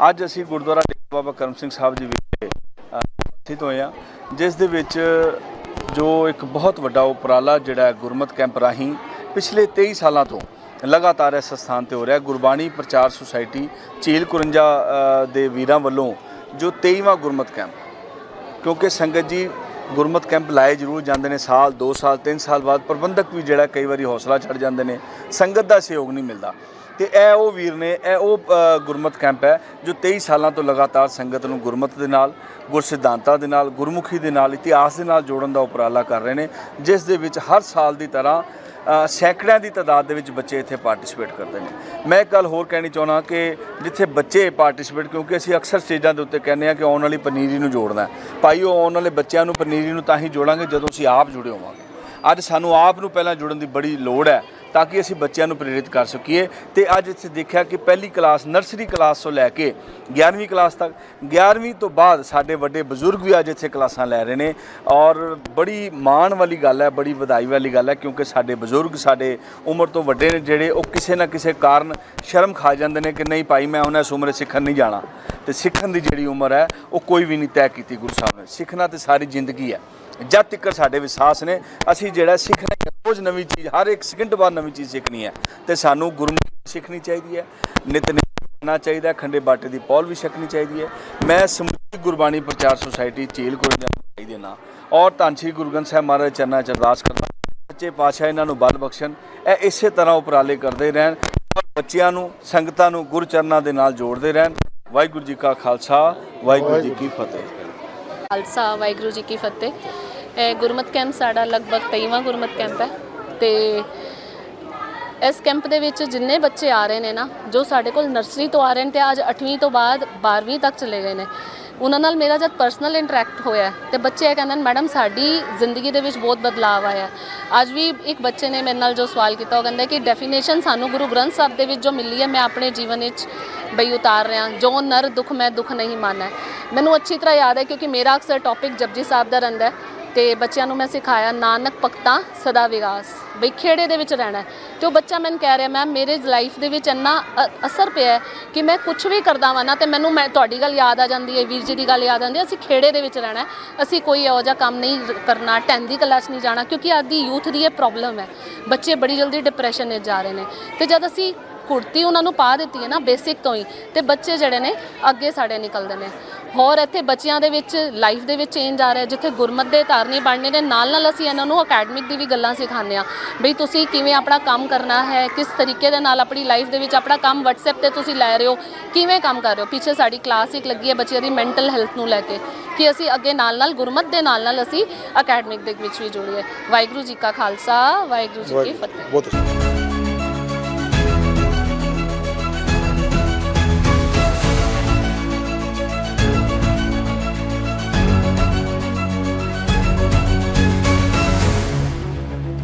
ਅੱਜ ਅਸੀਂ ਗੁਰਦੁਆਰਾ ਡੇਰਾ ਬਾਬਾ ਕਰਮ ਸਿੰਘ ਸਾਹਿਬ ਜੀ ਵਿਖੇ ਅ, ਸਥਿਤ ਹੋਏ ਹਾਂ ਜਿਸ ਦੇ ਵਿੱਚ ਜੋ ਇੱਕ ਬਹੁਤ ਵੱਡਾ ਉਪਰਾਲਾ ਜਿਹੜਾ ਗੁਰਮਤ ਕੈਂਪ ਰਾਹੀਂ ਪਿਛਲੇ 23 ਸਾਲਾਂ ਤੋਂ ਲਗਾਤਾਰ ਇਸ ਸਥਾਨ ਤੇ ਹੋ ਰਿਹਾ ਗੁਰਬਾਣੀ ਪ੍ਰਚਾਰ ਸੁਸਾਇਟੀ ਝੀਲ ਕੁਰੰਜਾ ਦੇ ਵੀਰਾਂ ਵੱਲੋਂ ਜੋ 23ਵਾਂ ਗੁਰਮਤ ਕੈਂਪ ਕਿਉਂਕਿ ਸੰਗਤ ਜੀ ਗੁਰਮਤ ਕੈਂਪ ਲਾਏ ਜ਼ਰੂਰ ਜਾਂਦੇ ਨੇ ਸਾਲ 2 ਸਾਲ 3 ਸਾਲ ਬਾਅਦ ਪ੍ਰਬੰਧਕ ਵੀ ਜਿਹੜਾ ਕਈ ਵਾਰੀ ਹੌਸਲਾ ਛੱਡ ਜਾਂਦੇ ਨੇ ਸੰਗਤ ਦਾ ਸਹਿਯੋਗ ਨਹੀਂ ਮਿਲਦਾ। ਤੇ ਇਹ ਉਹ ਵੀਰ ਨੇ, ਇਹ ਉਹ ਗੁਰਮਤ ਕੈਂਪ ਹੈ ਜੋ 23 ਸਾਲਾਂ ਤੋਂ ਲਗਾਤਾਰ ਸੰਗਤ ਨੂੰ ਗੁਰਮਤ ਦੇ ਨਾਲ, ਗੁਰ ਸਿਧਾਂਤਾਂ ਦੇ ਨਾਲ, ਗੁਰਮੁਖੀ ਦੇ ਨਾਲ, ਇਤਿਹਾਸ ਦੇ ਨਾਲ ਜੋੜਨ ਦਾ ਉਪਰਾਲਾ ਕਰ ਰਹੇ ਨੇ, ਜਿਸ ਦੇ ਵਿੱਚ ਹਰ ਸਾਲ ਦੀ ਤਰ੍ਹਾਂ ਸੈਂਕੜਿਆਂ ਦੀ ਤਾਦਾਦ ਦੇ ਵਿੱਚ ਬੱਚੇ ਇੱਥੇ ਪਾਰਟਿਸਿਪੇਟ ਕਰਦੇ ਨੇ। ਮੈਂ ਇੱਕ ਗੱਲ ਹੋਰ ਕਹਿਣੀ ਚਾਹੁੰਦਾ ਕਿ ਜਿੱਥੇ ਬੱਚੇ ਪਾਰਟਿਸਿਪੇਟ, ਕਿਉਂਕਿ ਅਸੀਂ ਅਕਸਰ ਸਟੇਜਾਂ ਦੇ ਉੱਤੇ ਕਹਿੰਦੇ ਆ ਕਿ ਆਉਣ ਵਾਲੀ ਪਨੀਰੀ ਨੂੰ ਜੋੜਨਾ ਭਾਈ, ਉਹ ਆਉਣ ਵਾਲੇ ਬੱਚਿਆਂ ਨੂੰ ਪਨੀਰੀ ਨੂੰ ਤਾਂ ਹੀ ਜੋੜਾਂਗੇ ਜਦੋਂ ਅਸੀਂ ਆਪ ਜੁੜੇ ਹੋਵਾਂਗੇ। ਅੱਜ ਸਾਨੂੰ ਆਪ ਨੂੰ ਪਹਿਲਾਂ ਜੁੜਨ ਦੀ ਬੜੀ ਲੋੜ ਹੈ। ਤਾਂ ਕਿ ਅਸੀਂ ਬੱਚਿਆਂ ਨੂੰ ਪ੍ਰੇਰਿਤ ਕਰ ਸਕੀਏ। ਤੇ ਅੱਜ ਇੱਥੇ ਦੇਖਿਆ ਕਿ ਪਹਿਲੀ ਕਲਾਸ, ਨਰਸਰੀ ਕਲਾਸ ਤੋਂ ਲੈ ਕੇ 11ਵੀਂ ਕਲਾਸ ਤੱਕ 11ਵੀਂ ਤੋਂ ਬਾਅਦ ਸਾਡੇ ਵੱਡੇ ਬਜ਼ੁਰਗ ਵੀ ਅੱਜ ਇੱਥੇ ਕਲਾਸਾਂ ਲੈ ਰਹੇ ਨੇ। ਔਰ ਬੜੀ ਮਾਣ ਵਾਲੀ ਗੱਲ ਹੈ, ਬੜੀ ਵਧਾਈ ਵਾਲੀ ਗੱਲ ਹੈ, ਕਿਉਂਕਿ ਸਾਡੇ ਬਜ਼ੁਰਗ ਸਾਡੇ ਉਮਰ ਤੋਂ ਵੱਡੇ ਨੇ ਜਿਹੜੇ, ਉਹ ਕਿਸੇ ਨਾ ਕਿਸੇ ਕਾਰਨ ਸ਼ਰਮ ਖਾ ਜਾਂਦੇ ਨੇ ਕਿ ਨਹੀਂ ਭਾਈ, ਮੈਂ ਉਹਨਾਂ ਇਸ ਉਮਰ ਸਿੱਖਣ ਨਹੀਂ ਜਾਣਾ। ਤੇ ਸਿੱਖਣ ਦੀ ਜਿਹੜੀ ਉਮਰ ਹੈ, ਉਹ ਕੋਈ ਵੀ ਨਹੀਂ ਤੈਅ ਕੀਤੀ ਗੁਰੂ ਸਾਹਿਬ ਨੇ। ਸਿੱਖਣਾ ਤੇ ਸਾਰੀ ਜ਼ਿੰਦਗੀ ਹੈ। ਜਦ ਤੱਕ ਸਾਡੇ ਵਿਸ਼ਵਾਸ ਨੇ ਅਸੀਂ ਜਿਹੜਾ ਸਿੱਖਣਾ ਹੈ, ਰੋਜ਼ ਨਵੀਂ ਚੀਜ਼ ਹਰ ਇੱਕ ਸਕਿੰਟ ਬਾਅਦ ਨਵੀਂ ਚੀਜ਼ ਸਿੱਖਣੀ ਹੈ। ਤੇ ਸਾਨੂੰ ਗੁਰਮੁਖੀ ਸਿੱਖਣੀ ਚਾਹੀਦੀ ਹੈ ਨਿਤਨੇਮ ਕਰਨਾ ਚਾਹੀਦਾ ਖੰਡੇ ਬਾਟੇ ਦੀ ਪੌਲ ਵੀ ਛਕਣੀ ਚਾਹੀਦੀ ਹੈ। ਮੈਂ ਸਮੁੱਚੀ ਗੁਰਬਾਣੀ ਪ੍ਰਚਾਰ ਸੁਸਾਇਟੀ ਝੀਲ ਕੁਰੰਜਾ ਨੂੰ ਵਧਾਈ ਔਰ ਧੰਨ ਸ਼੍ਰੀ ਗੁਰੂ ਗ੍ਰੰਥ ਸਾਹਿਬ ਮਹਾਰਾਜ ਚਰਨਾਂ 'ਚ ਅਰਦਾਸ ਕਰਦਾ ਸੱਚੇ ਪਾਤਸ਼ਾਹ ਇਹਨਾਂ ਨੂੰ ਬਲ ਬਖਸ਼ਣ। ਇਹ ਇਸੇ ਤਰ੍ਹਾਂ ਉਪਰਾਲੇ ਕਰਦੇ ਰਹਿਣ ਬੱਚਿਆਂ ਨੂੰ ਸੰਗਤਾਂ ਨੂੰ ਗੁਰਚਰਨਾਂ ਦੇ ਨਾਲ ਜੋੜਦੇ ਰਹਿਣ। ਵਾਹਿਗੁਰੂ ਜੀ ਕਾ ਖਾਲਸਾ ਵਾਹਿਗੁਰੂ ਜੀ ਕੀ ਫਤਿਹ। ਖਾਲਸਾ ਵਾਹਿਗੁਰੂ ਜੀ ਕੀ ਫਤਿਹ। ਇਹ ਗੁਰਮਤ ਕੈਂਪ ਸਾਡਾ ਲਗਭਗ 23ਵਾਂ ਗੁਰਮਤ ਕੈਂਪ ਹੈ ਤੇ ਇਸ ਕੈਂਪ ਦੇ ਵਿੱਚ ਜਿੰਨੇ ਬੱਚੇ ਆ ਰਹੇ ਨੇ ਨਾ, ਜੋ ਸਾਡੇ ਕੋਲ ਨਰਸਰੀ ਤੋਂ ਆ ਰਹੇ ਨੇ ਤੇ ਅੱਜ 8ਵੀਂ ਤੋਂ ਬਾਅਦ 12ਵੀਂ ਤੱਕ ਚਲੇ ਗਏ ਨੇ, ਉਹਨਾਂ ਨਾਲ ਮੇਰਾ ਜਦ ਪਰਸਨਲ ਇੰਟਰੈਕਟ ਹੋਇਆ ਤੇ ਬੱਚੇ ਇਹ ਕਹਿੰਦੇ ਨੇ, ਮੈਡਮ, ਸਾਡੀ ਜ਼ਿੰਦਗੀ ਦੇ ਵਿੱਚ ਬਹੁਤ ਬਦਲਾਅ ਆਇਆ ਅੱਜ ਵੀ ਇੱਕ ਬੱਚੇ ਨੇ ਮੇਰੇ ਨਾਲ ਜੋ ਸਵਾਲ ਕੀਤਾ, ਉਹ ਕਹਿੰਦਾ ਕਿ ਡੈਫੀਨੇਸ਼ਨ ਸਾਨੂੰ ਗੁਰੂ ਗ੍ਰੰਥ ਸਾਹਿਬ ਦੇ ਵਿੱਚ ਜੋ ਮਿਲੀ ਹੈ, ਮੈਂ ਆਪਣੇ ਜੀਵਨ ਵਿੱਚ ਬਈ ਉਤਾਰ ਰਿਹਾ ਜੋ ਨਰ ਦੁੱਖ, ਮੈਂ ਦੁੱਖ ਨਹੀਂ ਮਾਨਣਾ ਮੈਨੂੰ ਅੱਛੀ ਤਰ੍ਹਾਂ ਯਾਦ ਹੈ ਕਿਉਂਕਿ ਮੇਰਾ ਅਕਸਰ ਟੌਪਿਕ ਜਪਜੀ ਸਾਹਿਬ ਦਾ ਰਹਿੰਦਾ ਹੈ। ਤੇ ਬੱਚਿਆਂ ਨੂੰ ਮੈਂ ਸਿਖਾਇਆ ਨਾਨਕ ਭਗਤਾਂ ਸਦਾ ਵਿਗਾਸ ਬਈ ਖੇੜੇ ਦੇ ਵਿੱਚ ਰਹਿਣਾ ਹੈ। ਤੇ ਉਹ ਬੱਚਾ ਮੈਨੂੰ ਕਹਿ ਰਿਹਾ, ਮੈਮ, ਮੇਰੇ ਲਾਈਫ ਦੇ ਵਿੱਚ ਇੰਨਾ ਅ- ਅਸਰ ਪਿਆ ਹੈ ਕਿ ਮੈਂ ਕੁਝ ਵੀ ਕਰਦਾ ਵਾਂ ਨਾ ਤੇ ਮੈਨੂੰ ਮੈਂ, ਤੁਹਾਡੀ ਗੱਲ ਯਾਦ ਆ ਜਾਂਦੀ ਹੈ, ਵੀਰ ਜੀ ਦੀ ਗੱਲ ਯਾਦ ਆਉਂਦੀ ਹੈ, ਅਸੀਂ ਖੇੜੇ ਦੇ ਵਿੱਚ ਰਹਿਣਾ ਹੈ। ਅਸੀਂ ਕੋਈ ਇਹੋ ਜਿਹਾ ਕੰਮ ਨਹੀਂ ਕਰਨਾ ਕਰਨਾ ਟੈਂਦੀ ਕਲਾਸ ਨਹੀਂ ਜਾਣਾ, ਕਿਉਂਕਿ ਅੱਜ ਦੀ ਯੂਥ ਦੀ ਇਹ ਪ੍ਰੋਬਲਮ ਹੈ ਬੱਚੇ ਬੜੀ ਜਲਦੀ ਡਿਪਰੈਸ਼ਨ ਵਿੱਚ ਜਾ ਰਹੇ ਨੇ ਤੇ ਜਦ ਅਸੀਂ ਕੁੜਤੀ ਉਹਨਾਂ ਨੂੰ ਪਾ ਦਿੱਤੀ ਹੈ ਨਾ ਬੇਸਿਕ ਤੋਂ ਹੀ, ਤੇ ਬੱਚੇ ਜਿਹੜੇ ਨੇ ਅੱਗੇ ਸਾਡੇ ਨਿਕਲਦੇ ਨੇ ਹੋਰ ਇੱਥੇ ਬੱਚਿਆਂ ਦੇ ਵਿੱਚ ਲਾਈਫ ਦੇ ਵਿੱਚ ਚੇਂਜ ਆ ਰਿਹਾ ਜਿੱਥੇ ਗੁਰਮਤ ਦੇ ਧਾਰਨੀ ਬਣਨੇ ਦੇ ਨਾਲ ਨਾਲ ਅਸੀਂ ਇਹਨਾਂ ਨੂੰ ਅਕੈਡਮਿਕ ਦੀ ਵੀ ਗੱਲਾਂ ਸਿਖਾਉਂਦੇ ਆ ਬਈ ਤੁਸੀਂ ਕਿਵੇਂ ਆਪਣਾ ਕੰਮ ਕਰਨਾ ਹੈ ਕਿਸ ਤਰੀਕੇ ਦੇ ਨਾਲ ਆਪਣੀ ਲਾਈਫ ਦੇ ਵਿੱਚ ਆਪਣਾ ਕੰਮ WhatsApp ਤੇ ਤੁਸੀਂ ਲੈ ਰਹੇ ਹੋ ਕਿਵੇਂ ਕੰਮ ਕਰ ਰਹੇ ਹੋ? ਪਿੱਛੇ ਸਾਡੀ ਕਲਾਸ ਇੱਕ ਲੱਗੀ ਹੈ ਬੱਚਿਆਂ ਦੀ ਮੈਂਟਲ ਹੈਲਥ ਨੂੰ ਲੈ ਕੇ ਕਿ ਅਸੀਂ ਅੱਗੇ ਨਾਲ ਨਾਲ ਗੁਰਮਤ ਦੇ ਨਾਲ ਨਾਲ ਅਸੀਂ ਅਕੈਡਮਿਕ ਦੇ ਵਿੱਚ ਵੀ ਜੁੜੀਏ ਵਾਹਿਗੁਰੂ ਜੀ ਕਾ ਖਾਲਸਾ ਵਾਹਿਗੁਰੂ ਜੀ ਕੀ ਫਤਿਹ। ਬਹੁਤ